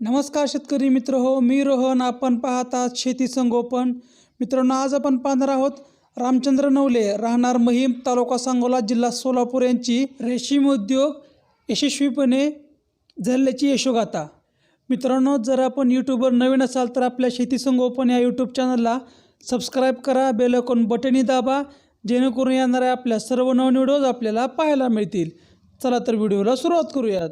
नमस्कार शेतकरी मित्र हो मी रोहन. आपण पाहतात शेती संगोपन. मित्रांनो आज आपण पाहणार आहोत रामचंद्र नवले राहणार महिम तालुका सांगोला जिल्हा सोलापूर यांची रेशीम उद्योग यशस्वीपणे झाल्याची यशोगाथा. मित्रांनो जर आपण यूट्यूबवर नवीन असाल तर आपल्या शेती संगोपन या यूट्यूब चॅनलला सबस्क्राईब करा बेलकॉन बटणी दाबा जेणेकरून येणाऱ्या आपल्या सर्व नवीन आपल्याला पाहायला मिळतील. चला तर व्हिडिओला सुरुवात करूयात.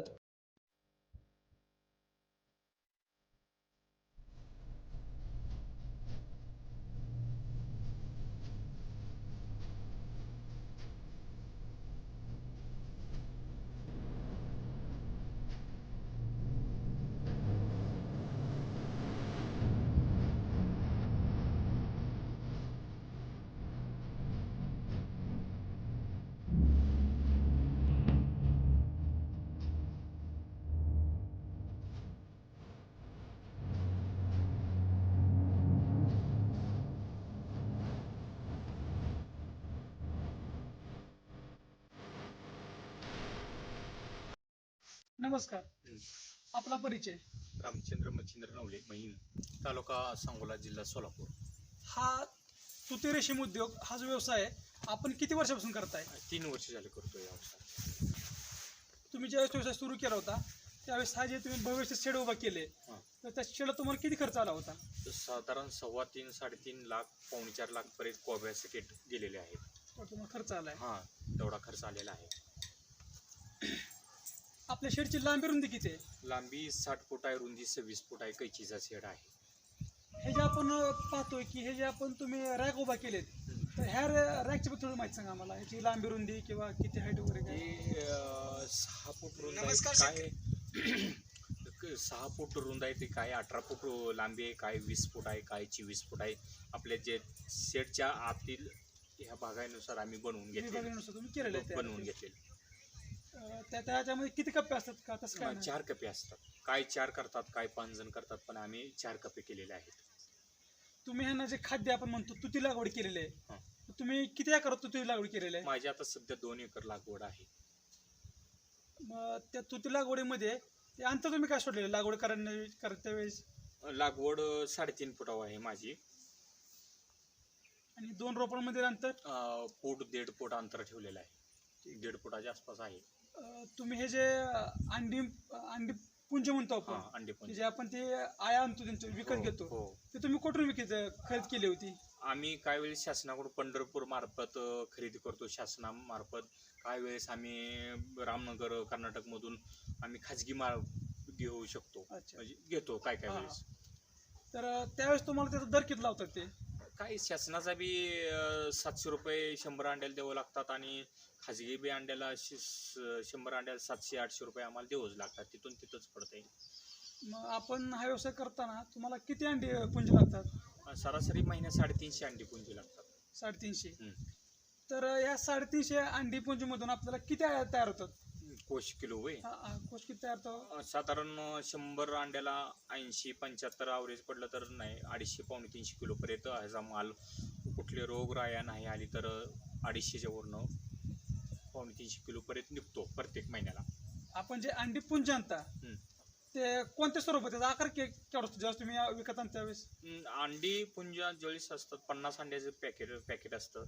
नमस्कार. आपला परिचय. रामचंद्र मच्छिंद्र नवले महिन तालुका सांगोला जिल्हा सोलापूर. हा तुती रेशीम उद्योग हा जो व्यवसाय आहे आपण किती वर्षापासून करताय? तीन वर्ष झाले करतो या व्यवसाय तुम्ही ज्यावेळेस व्यवसाय सुरू केला होता त्यावेळेस हा जे तुम्ही भविष्य शेड उभा केले हां. तर त्या शेडला तुम्हाला किती खर्च आला होता? तर साधारण सव्वा तीन साडेतीन लाख पावणे चार लाख पर्यंत कोब्या सकेट गेलेले आहेत. तर तुम्हाला खर्च आलाय. हां तेवढा खर्च आलेला आहे. आपल्या शेडची लांबी रुंदी किती आहे? लांबी साठ फूट आहे रुंदी सव्वीस फूट आहे कैचीचा शेड आहे. हे जे आपण पाहतोय की हे जे आपण तुम्ही रॅक उभा केलेत तर ह्या रॅकची थोडी माहिती सांगा आम्हाला. ह्याची लांबी रुंदी किंवा किती हाईट वगैरे काय? अं, सहा फूट रुंद आहे नमस्कार, काय क- सहा फूट रुंद आहे ते काय अठरा फूट लांबी आहे काय वीस फूट आहे काय चोवीस फूट आहे. आपल्या जे शेडच्या आतील ह्या भागानुसार आम्ही बनवून घेतले तुम्ही केलेलं आहे त्या- बनवून घेतलेले. अं, त्या त्याच्यामध्ये किती कप्पे असतात का? तसं काय नाही? चार कपे असतात. काय चार करतात काय पाच जण करतात पण आम्ही चार कपे केलेले आहेत. तुम्ही ह्यांना जे खाद्य आपण म्हणतो तुती लागवड केलेली हां. आहे तुम्ही किती एकरात तुती लागवड केलेली आहे? माझी आता सध्या दोन एकर लागवड आहे. मग त्या तुती लागवडीमध्ये ते अंतर तुम्ही काय सोडलेलं? लागवड करण्या करत्या वेळेस? लागवड अं, साडेतीन फुटावर आहे माझी. आणि दोन रोपांमध्ये अंतर? अं, फूट दीड फूट अंतर ठेवलेलं आहे. दीड फुटाच्या आसपास आहे. तुम्ही हे जे अंडी अंडी पुंज म्हणतो आपण अंडे की जे आपण ते आया आणतो त्यांचं विकत हो, घेतो हो. ते तुम्ही कुठून विकत खरेदी केली होती? आम्ही काय वेळेस शासनाकडून पंढरपूर मार्फत अं, खरेदी करतो शासनामार्फत. काय वेळेस आम्ही रामनगर कर्नाटक मधून आम्ही खाजगी माल घेऊ शकतो. अच्छा. म्हणजे घेतो काय काय हा, हा. वेळेस. तर त्यावेळेस तुम्हाला त्याचा दर किती लावतात ते? काय शासनाचा बी सातशे रुपये शंभर अंड्याला द्यावं लागतात आणि खाजगी बी अंड्याला शंभर अंड्याला सातशे आठशे रुपये आम्हाला द्यावंच लागतात. तिथून तिथंच पडतंय. मग आपण हा व्यवसाय करताना तुम्हाला किती अंडी पुंज लागतात? सरासरी महिन्यात साडेतीनशे अंडी पुंजी लागतात. साडेतीनशे. हम्म. तर या साडेतीनशे अंडी पुंजीमधून आपल्याला किती आया तयार होतात? कोश किलो वय हा, हा, कोष किती तयार होतो अं, साधारण शंभर अंड्याला ऐंशी पंच्याहत्तर आवरेज पडलं तर नाही अडीचशे पावणे तीनशे किलोपर्यंत ह्याचा माल. कुठले रोग राया नाही आली तर अडीचशेच्या वरनं पावणे तीनशे किलोपर्यंत निघतो प्रत्येक महिन्याला. आपण जे अंडी पुंज आणता हम्म. ते कोणत्या स्वरूपात त्याचा आकार के- केवढा असतो? जेव्हा तुम्ही विकत आणता त्यावेळेस? हम्म, अंडी पुंजा ज्यावेळेस असतात पन्नास अंड्याचं पॅकेट पॅकेट असतं.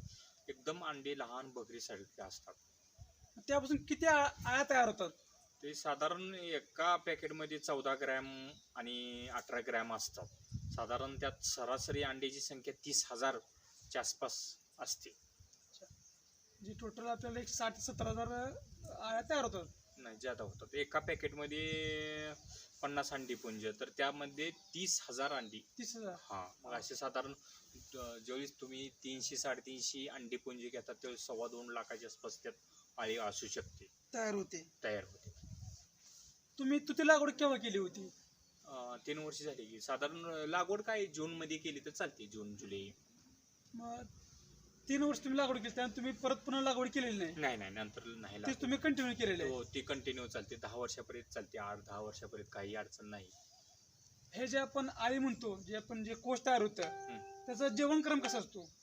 एकदम अंडी लहान बकरीसारखे असतात. त्यापासून किती आ- आया तयार होतात? ते साधारण एका पॅकेटमध्ये चौदा ग्रॅम आणि अठरा ग्रॅम असतात. साधारण त्यात सरासरी अंड्याची संख्या तीस हजारच्या आसपास असते. जे टोटल आपल्याला एक साठ सत्तर हजार आया तयार होतात? नाही ज्यादा होतात. एका पॅकेटमध्ये पन्नास अंडी पुंज तर त्यामध्ये तीस हजार अंडी. तीस हजार? हां मग असे साधारण अं, ज्यावेळेस तुम्ही तीनशे साडेतीनशे अंडी पुंजी घेतात त्यावेळेस सव्वा दोन लाखाच्या आसपास त्यात पाळी असू शकते. तयार होते. तयार होते. तुम्ही तुती लागवड केव्हा केली होती? अं, तीन वर्ष झाली की. साधारण लागवड काय जूनमध्ये केली तर चालते जून जुलै. मग तीन वर्ष तुम्ही लागवड केली त्यानंतर तुम्ही परत पुन्हा लागवड केलेली नाही? नाही नाही नंतर नाही तीच लागवड. तुम्ही कंटिन्यू केलेले आहे? हो ती कंटिन्यू चालते. दहा वर्षापर्यंत चालते आठ दहा वर्षापर्यंत काही अडचण नाही. हे जे आपण आळी म्हणतो जे आपण जे कोष तयार होतं हम्म. त्याचा जेवणक्रम कसा असतो?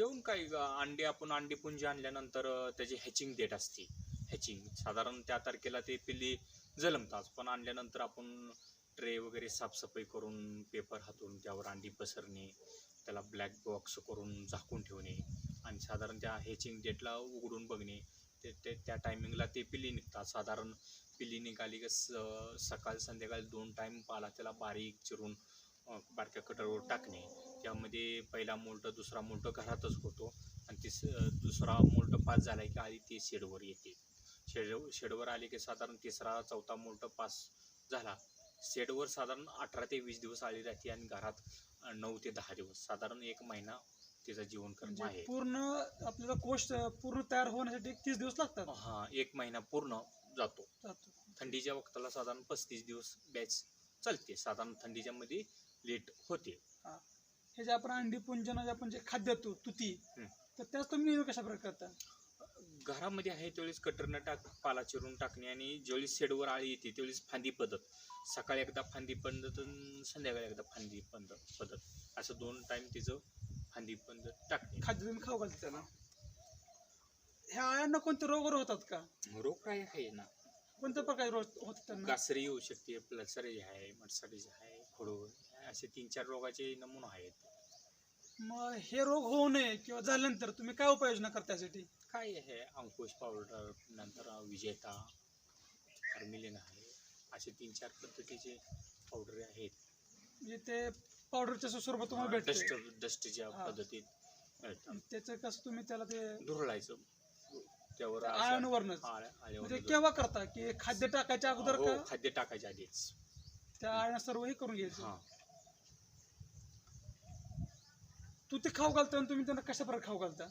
जेवण काय ग, अंडे आपण अंडी पुंजी आणल्यानंतर त्याची हॅचिंग डेट असते. हॅचिंग साधारण त्या तारखेला ते पिल्ली जलमतात. पण आणल्यानंतर आपण ट्रे वगैरे साफसफाई करून पेपर हातून त्यावर अंडी पसरणे त्याला ब्लॅक बॉक्स करून झाकून ठेवणे आणि साधारण त्या हेचिंग डेटला उघडून बघणे. ते ते त्या टायमिंगला ते पिल्ली निघतात. साधारण पिल्ली निघाली की स सकाळ संध्याकाळी दोन टाईम पाला त्याला बारीक चिरून बारक्या कटरवर टाकणे. त्यामध्ये पहिला मोल्ट दुसरा मोल्ट घरातच होतो. आणि तिस दुसरा मोल्ट पास झाला की आधी ते शेडवर येते. शेड शेडवर आले की साधारण तिसरा चौथा मोल्ट पास झाला. शेडवर साधारण अठरा ते वीस दिवस आली राहते आणि घरात नऊ ते दहा दिवस साधारण एक महिना तिचं जीवनक्रम म्हणजे आहे. पूर्ण आपल्याला कोष अं, पूर्ण तयार होण्यासाठी एक तीस दिवस लागतात? हा एक महिना पूर्ण जातो. जातो. थंडीच्या वक्ताला साधारण पस्तीस दिवस बॅच चालते. साधारण थंडीच्या मध्ये लेट होते. हे जे आपण अंडी पुंजन जे आपण जे खाद्य देतो तुती. तर त्याच तुम्ही नियोजन कशा प्रकारे करता? घरामध्ये आहे त्यावेळेस कटरनं टाक पाला चिरून टाकणे आणि ज्यावेळेस शेडवर आळी येते त्यावेळेस फांदी पद्धत. सकाळी एकदा फांदी पद्धत आणि संध्याकाळी एकदा फांदी पद्धत पद्धत. असं दोन टाइम तिचं फांदी पद्धत टाकणे. खाद्य तुम्ही खाऊ घालता त्याला ह्या आयांना कोणते रोग वगैरे होतात का? रोग काय आहे ना? कोणत्या प्रकारे रोग होतात त्यांना? गासरी येऊ शकते प्लसरी आहे मटसरीज आहे खोडू असे तीन चार रोगाचे नमुने आहेत. मग हे रोग होऊ नये किंवा झाल्यानंतर तुम्ही काय उपाययोजना करता त्यासाठी काय आहे अंकुश पावडर नंतर विजेता हर्मिलिन आहे. असे तीन चार पद्धतीचे पावडर आहेत. म्हणजे ते पावडरच्या स्वरूपात तुम्हाला डस्ट भेटते डस्टच्या हा. पद्धतीत मिळतात. त्याचं कसं तुम्ही त्याला ते धुरळायचं. त्यावर असं- आळ्यावर म्हणजे केव्हा करता? की खाद्य टाकायच्या अगोदर हो, का? खाद्य टाकायच्या आधीच. त्या आळ्या सर्व हे करून घ्यायचं हा. तू ते खाऊ घालता आणि तुम्ही त्यांना कशा प्रकारे खाऊ घालता?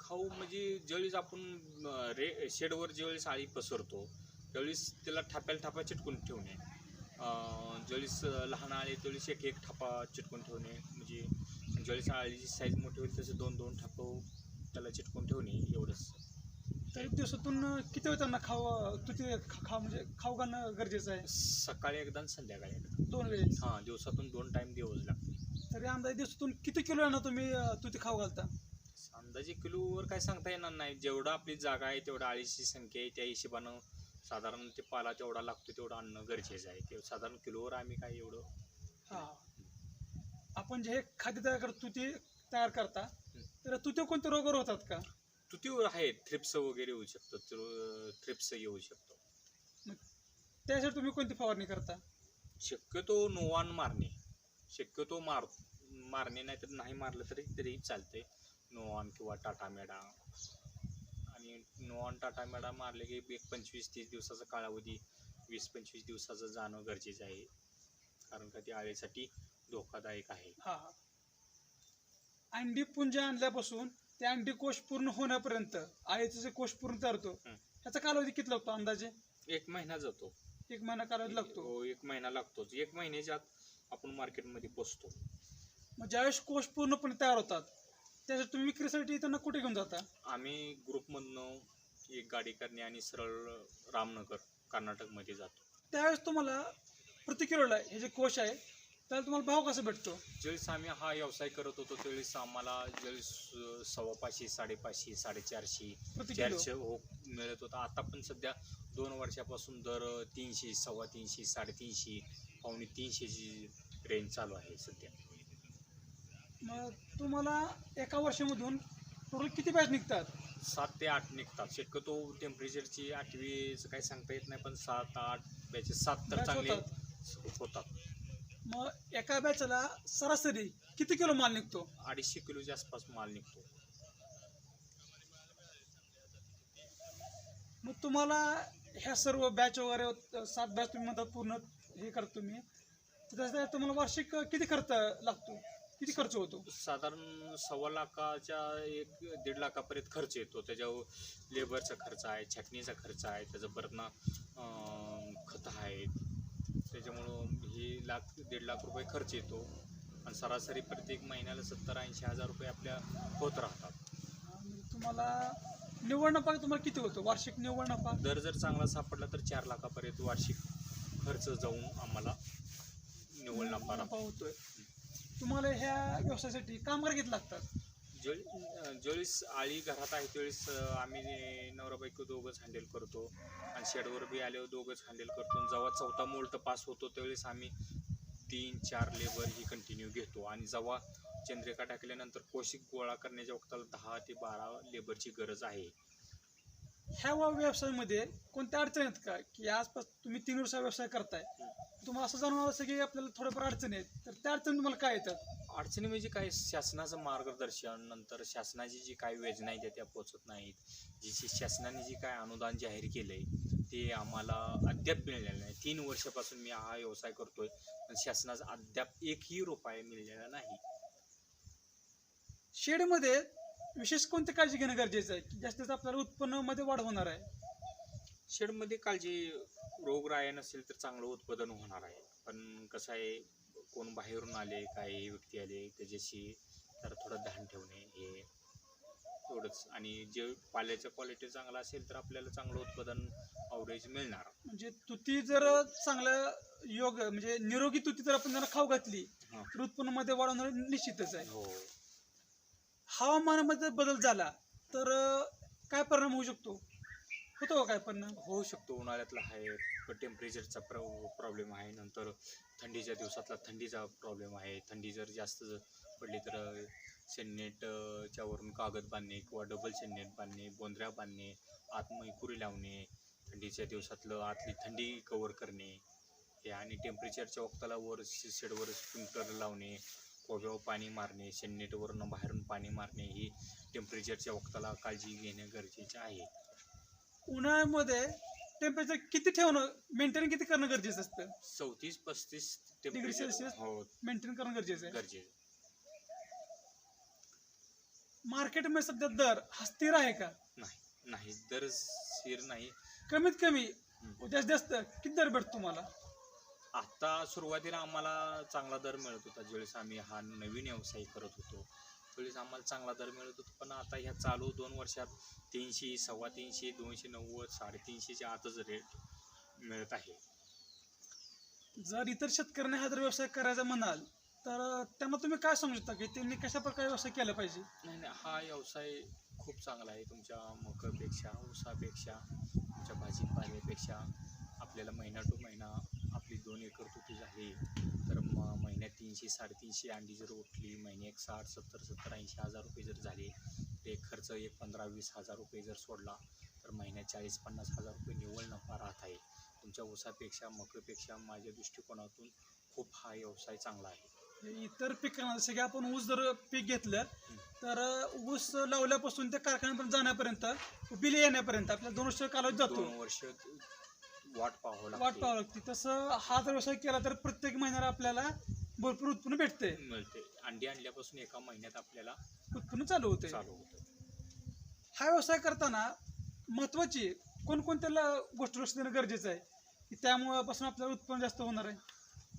खाऊ म्हणजे ज्यावेळेस आपण अं, रे शेडवर ज्यावेळेस आळी पसरतो त्यावेळेस त्याला ठाप्याला ठापा चिटकून ठेवणे. अं, ज्यावेळेस अं, लहान आळे त्यावेळेस एक एक ठापा चिटकून ठेवणे. म्हणजे ज्यावेळेस आळीची साईज मोठी होईल तसे दोन दोन ठाप त्याला चिटकून ठेवणे एवढंच. तर दिवसातून किती वेळ त्यांना खाऊ तू ते खा खा- म्हणजे खाऊ घालणं गरजेचं आहे? सकाळी एकदा आणि संध्याकाळी एकदा. दोन वेळेस? हां दिवसातून दोन टाईम दिवस लागते तरी अंदाजे दिवसातून किती किलो ना तुम्ही अं, तू ते खाऊ घालता? अंदाजे किलोवर काय सांगता येणार नाही. जेवढं आपली जागा आहे तेवढं आळीची संख्या आहे. त्या हिशोबानं साधारण ते पाला तेवढा लागतो तेवढं आणणं गरजेचं आहे. ते साधारण किलोवर आम्ही काय एवढं हा. आपण जे हे खाद्य तयार करतो तू ते तयार करता. तर तू ते कोणते रोग होतात का? तुतीवर आहे थ्रिप्स वगैरे येऊ शकतं थ्रिप्स येऊ शकतो. त्यासाठी तुम्ही कोणती फवारणी करता? शक्यतो नोवान मारणे. शक्यतो मार मारणे नाही तर नाही मारलं तरी तरी चालतंय. नोवान किंवा टाटा मेडा. आणि नोवान टाटा मेडा मारले की एक पंचवीस तीस दिवसाचा कालावधी वीस पंचवीस दिवसाचं जाणं गरजेचं आहे. कारण का ती आळीसाठी धोकादायक आहे. हा अंडी पुंज आणल्यापासून ते अंडी कोश पूर्ण होण्यापर्यंत आईचं जे कोश पूर्ण हं. त्याचा कालावधी किती लागतो अंदाजे? एक महिना जातो. एक महिना कालावधी लागतो. हो एक महिना लागतोच. एक महिन्याच्या आत आपण मार्केटमध्ये पोचतो मग ज्यावेळेस कोश पूर्णपणे तयार होतात त्यासाठी तुम्ही विक्रीसाठी त्यांना कुठे घेऊन जाता? आम्ही ग्रुपमधनं एक गाडी करणे आणि सरळ रामनगर कर्नाटकमध्ये जातो. त्यावेळेस तुम्हाला प्रति किलोला हे जे कोश आहे त्याला तुम्हाला भाव कसा भेटतो? ज्यावेळेस आम्ही हा व्यवसाय करत होतो त्यावेळेस आम्हाला ज्यावेळेस सव्वा पाचशे साडेपाचशे साडेचारशे प्रति किलो? चारशे हो मिळत होता. आता पण सध्या दोन वर्षापासून दर तीनशे सव्वा तीनशे साडेतीनशे पावणे तीनशेची रेंज चालू आहे सध्या. मग तुम्हाला एका वर्षामधून टोटल किती बॅच निघतात? सात ते आठ निघतात. शक्यतो टेम्परेचरची आठवीचं काही सांगता येत नाही पण सात आठ बॅचेस सात तर Batch चांगले होतात. मग एका बॅचला सरासरी किती किलो माल निघतो? अडीचशे किलोच्या आसपास माल निघतो. मग तुम्हाला ह्या सर्व बॅच वगैरे सात बॅच तुम्ही म्हणतात पूर्ण हे करतो तुम्ही. तर त्याचा तुम्हाला वार्षिक किती खर्च लागतो? किती खर्च होतो? साधारण सव्वा लाखाच्या एक दीड लाखापर्यंत खर्च येतो. त्याच्यावर लेबरचा खर्च आहे छाटणीचा खर्च आहे त्याचं परत ना अं, खतं आहेत. त्याच्यामुळं हे लाख दीड लाख रुपये खर्च येतो. आणि सरासरी प्रत्येक महिन्याला सत्तर ऐंशी हजार रुपये आपल्या होत राहतात. तुम्हाला निव्वळ नफा तुम्हाला किती होतो? वार्षिक निव्वळ नफा दर जर चांगला सापडला तर चार लाखापर्यंत वार्षिक खर्च जाऊन आम्हाला निव्वळ नफा राहतो नफा होतोय. तुम्हाला ह्या व्यवसायासाठी कामगार किती लागतात? ज्यावेळी ज्यावेळेस आळी घरात आहे त्यावेळेस आम्ही नवरा बायको दोघंच हँडल करतो. आणि शेडवर बी आल्यावर दोघंच हँडल करतो. आणि जेव्हा चौथा मोल्ट पास होतो त्यावेळेस आम्ही तीन चार लेबर ही कंटिन्यू घेतो. आणि जेव्हा चंद्रिका टाकल्यानंतर कोशिक गोळा करण्याच्या वक्ताला दहा ते बारा लेबरची गरज आहे. ह्या व्यवसायामध्ये कोणत्या अडचणी आहेत का? की आजपास तुम्ही तीन वर्ष व्यवसाय करताय. तुम्हाला असं जाणवलं असं की आपल्याला थोड्याफार अडचणी आहेत. तर त्या अडचणी तुम्हाला काय येतात? अडचणी म्हणजे काय? शासनाचं मार्गदर्शन नंतर शासनाची जी काही योजना आहे त्या त्या पोचत नाहीत. जी जी शासनाने जी काय अनुदान जाहीर केलंय ते आम्हाला अद्याप मिळालेलं नाही. तीन वर्षापासून मी हा व्यवसाय करतोय पण शासनाचा अद्याप एकही रुपया मिळालेला नाही. शेडमध्ये विशेष कोणती काळजी घेणं गरजेचं आहे? की जास्तीत जास्त आपल्याला उत्पन्नामध्ये वाढ होणार आहे? शेडमध्ये काळजी रोगराया नसेल तर चांगलं उत्पादन होणार आहे. पण कसं आहे कोण बाहेरून आले काही व्यक्ती आले त्याच्याशी तर थोडं ध्यान ठेवणे हे एवढंच. आणि जे पाल्याचं क्वालिटी चांगला असेल तर आपल्याला चांगलं उत्पादन अवरेज मिळणार. म्हणजे तुती जर चांगल्या योग म्हणजे निरोगी तुती जर आपण खाऊ घातली हा. तर उत्पन्नामध्ये वाढ होणार निश्चितच आहे. हो. हवामानामध्ये बदल झाला तर अं, काय परिणाम होऊ शकतो? होतो काय पण? होऊ शकतो. उन्हाळ्यातला आहे टेम्परेचरचा प्र प्रॉब्लेम आहे. नंतर थंडीच्या दिवसातला थंडीचा प्रॉब्लेम आहे. थंडी जर जास्त पडली तर शेननेट वरून कागद बांधणे किंवा डबल शेननेट बांधणे बोंद्र्या बांधणे आत मैकुरी लावणे थंडीच्या दिवसातलं आतली थंडी कवर करणे हे आणि टेम्परेचरच्या वक्ताला वर शे- शेडवर स्प्रिंकलर लावणे कोब्यावर पाणी मारणे शेननेटवरनं बाहेरून पाणी मारणे ही टेम्परेचरच्या वक्ताला काळजी घेणे गरजेचे आहे. उन्हाळ्यामध्ये टेम्परेचर किती ठेवणं मेंटेन किती करणं गरजेचं असतं? चौतीस पस्तीस डिग्री सेल्सिअस? हो. मेंटेन करणं गरजेचं आहे. गरजेचं मार्केटमध्ये सध्या दर हा स्थिर आहे का? नाही नाही. दर स्थिर नाही. कमीत कमी हम्म. जास्त जास्त किती दर भेटतो तुम्हाला? आता सुरुवातीला आम्हाला चांगला दर मिळत होता. ज्यावेळेस आम्ही हा नवीन व्यवसाय करत होतो त्यावेळेस आम्हाला चांगला दर मिळत होता. पण आता ह्या चालू दोन वर्षात तीनशे सव्वा तीनशे दोनशे नव्वद साडेतीनशेच्या आतच रेट मिळत आहे. जर इतर शेतकऱ्यांनी हा जर व्यवसाय करायचा म्हणाल तर त्यांना तुम्ही काय सांगू शकता? की त्यांनी कशा प्रकारे व्यवसाय केला पाहिजे? नाही नाही हा व्यवसाय खूप चांगला आहे तुमच्या मकरपेक्षा ऊसापेक्षा तुमच्या भाजीपाल्यापेक्षा. आपल्याला महिना टू महिना दोन एकर तुटी झाली तर म महिन्यात तीनशे साडेतीनशे अंडी जर उठली महिने एक साठ सत्तर सत्तर ऐंशी हजार रुपये जर झाले तर एक खर्च एक पंधरा वीस हजार रुपये जर सोडला तर महिन्यात चाळीस पन्नास हजार रुपये निव्वळ नफा राहत आहे. तुमच्या ऊसापेक्षा मकरपेक्षा माझ्या दृष्टिकोनातून खूप हा व्यवसाय चांगला आहे. इतर पिकांना जसं की आपण ऊस जर पीक घेतलं तर ऊस लावल्यापासून ते कारखान्यापर्यंत जाण्यापर्यंत बिल येण्यापर्यंत आपल्याला दोन वर्ष कालावधी जातो. दोन वर्ष वाट पाहावं वाट लागते. पाहावं लागते. तसं हा जर व्यवसाय केला तर प्रत्येक महिन्याला आपल्याला भरपूर उत्पन्न भेटते मिळते. अंडी आणल्यापासून एका महिन्यात आपल्याला उत्पन्न चालू होते चालू होतं हा व्यवसाय करताना महत्वाची कोणकोणत्या ल- गोष्टी लक्ष देणं गरजेचं आहे? की त्यामुळे पासून आपल्याला उत्पन्न जास्त होणार आहे?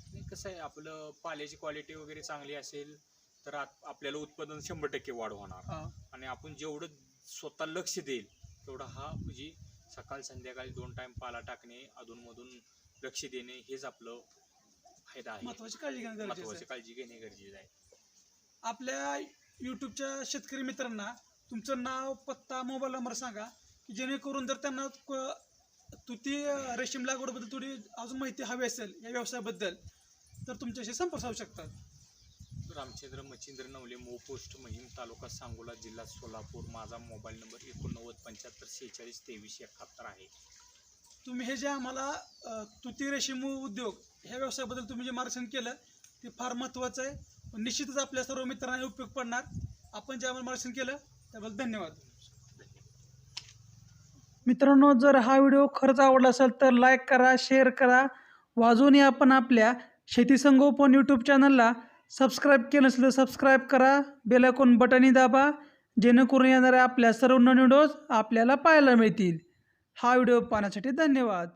आणि कसं आहे आपलं पाल्याची क्वालिटी वगैरे चांगली असेल तर आप- आपल्याला उत्पादन शंभर टक्के वाढ होणार. हा. आणि आपण जेवढं स्वतः लक्ष देईल तेवढं हा म्हणजे सकाळ संध्याकाळी दोन टाइम पाला टाकणे अधूनमधून लक्ष देणे हेच आपलं फायदा आहे. महत्वाची काळजी घेणं गरजेचं महत्वाची आहे काळजी घेणे गरजेचं आहे. आपल्या युट्यूबच्या शेतकरी मित्रांना तुमचं नाव पत्ता मोबाईल नंबर सांगा की जेणेकरून जर त्यांना क- तुती अं, रेशीम लागवडबद्दल थोडी अजून माहिती हवी असेल या व्यवसायाबद्दल तर तुमच्याशी संपर्क साधू शकतात. रामचंद्र मच्छिंद्र नवले मो पोस्ट महिम तालुका सांगोला जिल्हा सोलापूर. माझा मोबाईल नंबर एकोणनव्वद पंच्याहत्तर शेहेचाळीस तेवीस एकाहत्तर आहे. तुम्ही हे जे आम्हाला तुती रेशीम उद्योग ह्या व्यवसायाबद्दल तुम्ही जे मार्गदर्शन केलं ते फार महत्त्वाचं आहे. निश्चितच आपल्या सर्व मित्रांना हे उपयोग पडणार. आपण जे आम्हाला मार्गदर्शन केलं त्याबद्दल धन्यवाद. मित्रांनो जर हा व्हिडिओ खरंच आवडला असेल तर लाईक करा शेअर करा. वाजूनही आपण आपल्या शेती संगोपन यूट्यूब चॅनलला सबस्क्राईब केलं नसलं सबस्क्राईब करा. बेलायकॉन बटनही दाबा. जेणेकरून येणाऱ्या आपल्या सर्व नवीन व्हिडिओज आपल्याला पाहायला मिळतील. हा व्हिडिओ पाहण्यासाठी धन्यवाद.